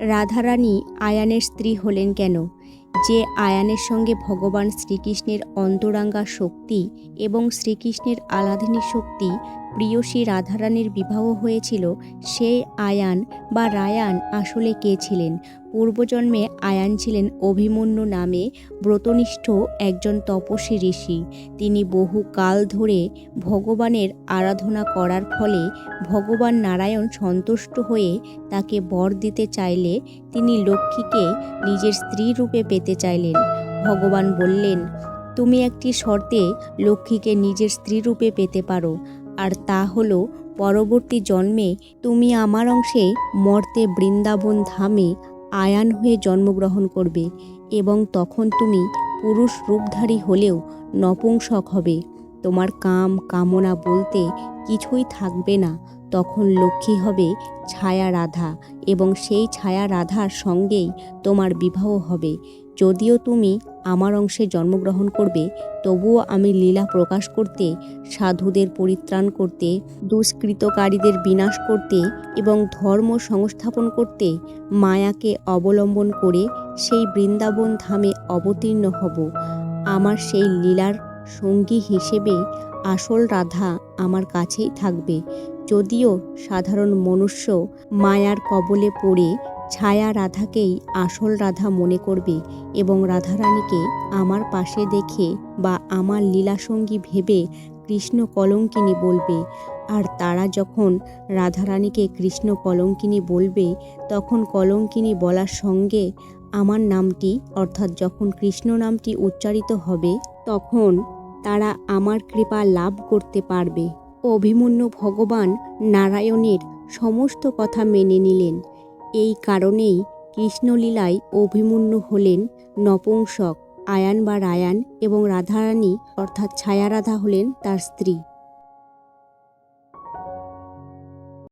রাধারানী আয়ানের স্ত্রী হলেন কেন? যে আয়ানের সঙ্গে ভগবান শ্রীকৃষ্ণের অন্তরাঙ্গা শক্তি এবং শ্রীকৃষ্ণের আলাধিনী শক্তি প্রিয়সী রাধারানীর বিবাহ হয়েছিল, সেই আয়ান বা রায়ান আসলে কে ছিলেন? পূর্বজন্মে আয়ান ছিলেন অভিমন্যু নামে ব্রতনিষ্ঠ একজন তপস্বী ঋষি। তিনি বহু কাল ধরে ভগবানের আরাধনা করার ফলে ভগবান নারায়ণ সন্তুষ্ট হয়ে তাকে বর দিতে চাইলে তিনি লক্ষ্মীকে নিজের স্ত্রী রূপে পেতে চাইলেন। ভগবান বললেন, তুমি একটি শর্তে লক্ষ্মীকে নিজের স্ত্রী রূপে পেতে পারো, আর তা হলো পরবর্তী জন্মে তুমি আমার অংশে মর্তে বৃন্দাবন ধামে আয়ান হয়ে জন্মগ্রহণ করবে এবং তখন তুমি পুরুষ রূপধারী হলেও নপুংসক হবে। তোমার কাম কামনা বলতে কিছুই থাকবে না। তখন লক্ষ্মী হবে ছায়া রাধা এবং সেই ছায়া রাধার সঙ্গেই তোমার বিবাহ হবে। যদিও তুমি আমার অংশে জন্মগ্রহণ করবে, তবুও আমি লীলা প্রকাশ করতে, সাধুদের পরিত্রাণ করতে, দুষ্কৃতকারীদের বিনাশ করতে এবং ধর্ম সংস্থাপন করতে মায়াকে অবলম্বন করে সেই বৃন্দাবন ধামে অবতীর্ণ হব। আমার সেই লীলার সঙ্গী হিসেবে আসল রাধা আমার কাছেই থাকবে। যদিও সাধারণ মনুষ্য মায়ার কবলে পড়ে, ছায়া রাধাকেই আসল রাধা মনে করবে এবং রাধারানীকে আমার পাশে দেখে বা আমার লীলাসঙ্গী ভেবে কৃষ্ণ কলঙ্কিনী বলবে। আর তারা যখন রাধারানীকে কৃষ্ণ কলঙ্কিনী বলবে, তখন কলঙ্কিনী বলার সঙ্গে আমার নামটি, অর্থাৎ যখন কৃষ্ণ নামটি উচ্চারিত হবে, তখন তারা আমার কৃপা লাভ করতে পারবে। অভিমন্যু ভগবান নারায়ণের সমস্ত কথা মেনে নিলেন। এই কারণেই কৃষ্ণলীলায় অভিমন্যু হলেন নপুংসক, আয়ান বা রায়ান এবং রাধারানী অর্থাৎ ছায়ারাধা হলেন তার স্ত্রী।